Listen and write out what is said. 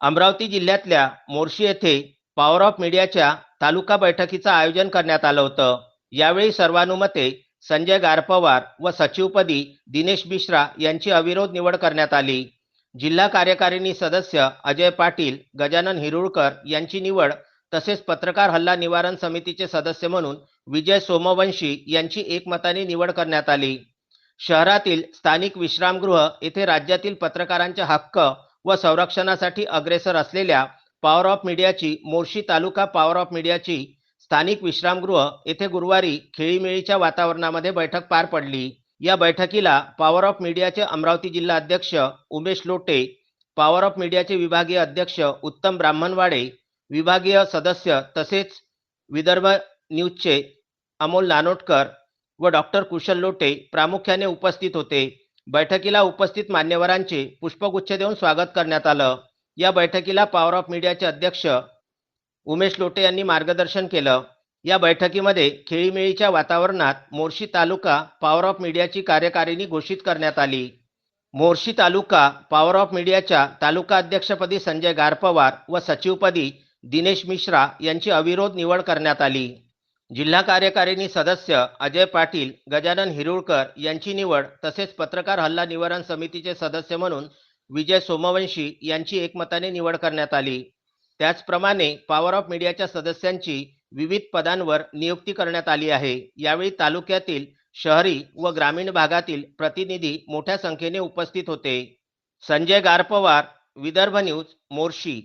अमरावती जिल्ह्यातल्या मोर्शी येथे power of मीडियाच्या तालुका बैठकीचं आयोजन करण्यात आलं होतं. यावेळी सर्वानुमते संजय गारपवार व सचिवपदी दिनेश मिश्रा यांची अविरोध निवड करण्यात आली. जिल्हा कार्यकारिणी सदस्य अजय पाटील गजानन हिरुळकर यांची निवड तसेच पत्रकार हल्ला निवारण समितीचे सदस्य म्हणून विजय सोमवंशी यांची एकमताने निवड करण्यात आली. शहरातील स्थानिक विश्रामगृह येथे राज्यातील पत्रकारांचे हक्क व संरक्षणासाठी अग्रेसर असलेल्या पॉवर ऑफ मीडियाची मोर्शी तालुका पॉवर ऑफ मीडियाची स्थानिक विश्रामगृह येथे गुरुवारी खेळीमेळीच्या वातावरणामध्ये बैठक पार पडली. या बैठकीला पॉवर ऑफ मीडियाचे अमरावती जिल्हा अध्यक्ष उमेश लोटे पॉवर ऑफ मीडियाचे विभागीय अध्यक्ष उत्तम ब्राह्मणवाडे विभागीय सदस्य तसेच विदर्भ न्यूजचे अमोल नानोटकर व डॉक्टर कुशल लोटे प्रामुख्याने उपस्थित होते. बैठकीला उपस्थित मान्यवरांचे पुष्पगुच्छ देऊन स्वागत करण्यात आलं. या बैठकीला पॉवर ऑफ मीडियाचे अध्यक्ष उमेश लोटे यांनी मार्गदर्शन केलं. या बैठकीमध्ये खेळीमेळीच्या वातावरणात मोर्शी तालुका पॉवर ऑफ मीडियाची कार्यकारिणी घोषित करण्यात आली. मोर्शी तालुका पॉवर ऑफ मीडियाच्या तालुका अध्यक्षपदी संजय गारपवार व सचिवपदी दिनेश मिश्रा यांची अविरोध निवड करण्यात आली. जिल्हा कार्यकारिणी सदस्य अजय पाटील गजानन हिरुळकर यांची निवड तसेच पत्रकार हल्ला निवारण समितीचे सदस्य म्हणून विजय सोमवंशी यांची एकमताने निवड करण्यात आली. त्याचप्रमाणे पॉवर ऑफ मीडियाच्या सदस्यांची विविध पदांवर नियुक्ती करण्यात आली आहे. यावेळी तालुक्यातील शहरी व ग्रामीण भागातील प्रतिनिधी मोठ्या संख्येने उपस्थित होते. संजय गारपवार विदर्भ न्यूज मोर्शी.